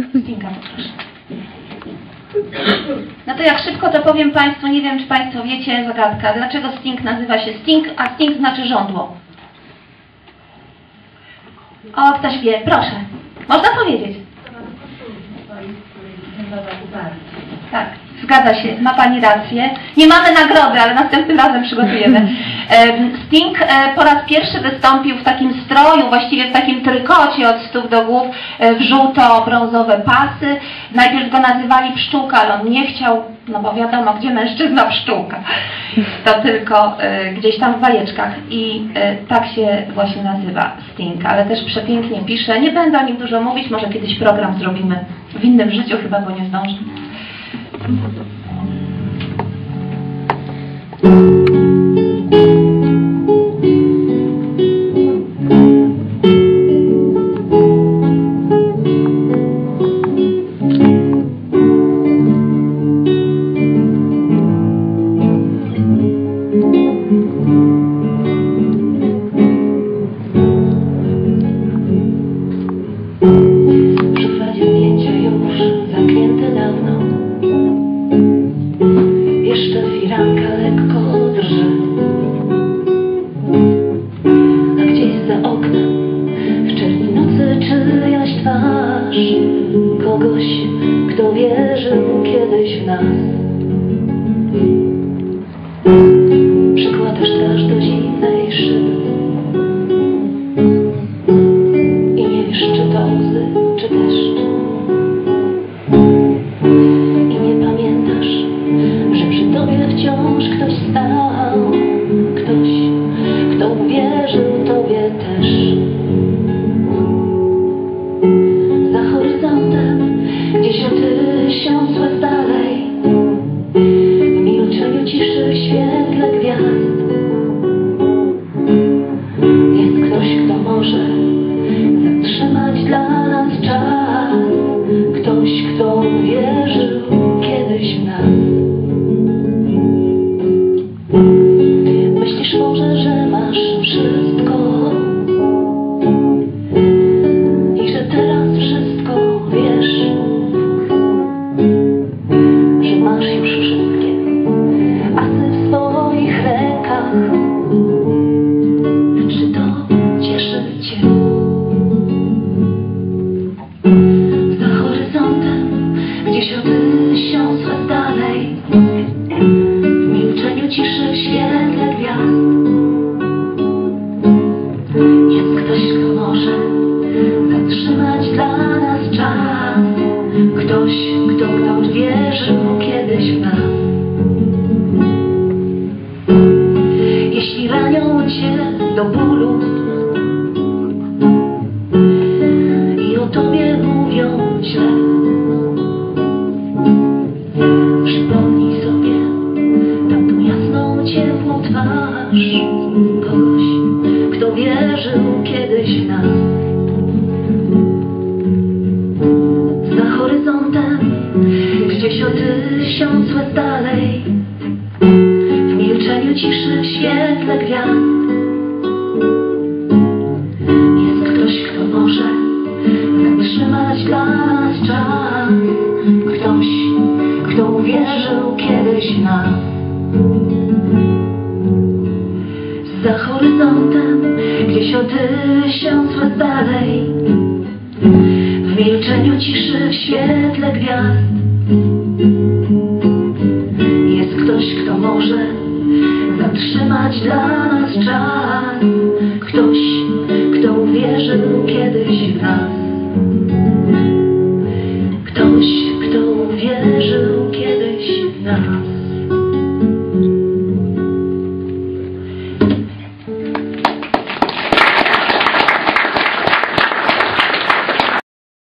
Stinka poproszę. No to jak szybko to powiem Państwu, nie wiem czy Państwo wiecie, zagadka, dlaczego Sting nazywa się Sting, a Sting znaczy żądło. O, ktoś wie, proszę. Można powiedzieć. Tak, zgadza się, ma Pani rację. Nie mamy nagrody, ale następnym razem przygotujemy. Sting e, po raz pierwszy wystąpił w takim stroju, właściwie w takim trykocie od stóp do głów, e, w żółto-brązowe pasy. Najpierw go nazywali pszczółka, ale on nie chciał, no bo wiadomo, gdzie mężczyzna pszczółka. To tylko e, gdzieś tam w bajeczkach. I tak się właśnie nazywa Sting, ale też przepięknie pisze. Nie będę o nim dużo mówić, może kiedyś program zrobimy w innym życiu, chyba go nie zdążę. Wierzył świetle gwiazd. Jest ktoś, kto może zatrzymać dla nas czas. Ktoś, kto wierzył kiedyś w nas. Myślisz może, że do bólu i o Tobie mówią źle, przypomnij sobie tamtą jasną, ciepłą twarz kogoś, kto wierzył kiedyś w nas. Za horyzontem, gdzieś o tysiąc łez dalej, w milczeniu ciszy, świetle gwiazd nas czas Ktoś, kto uwierzył kiedyś nas Za horyzontem, gdzieś o tysiąc lat dalej W milczeniu ciszy, w świetle gwiazd jest ktoś, kto może zatrzymać dla nas czas. Ktoś,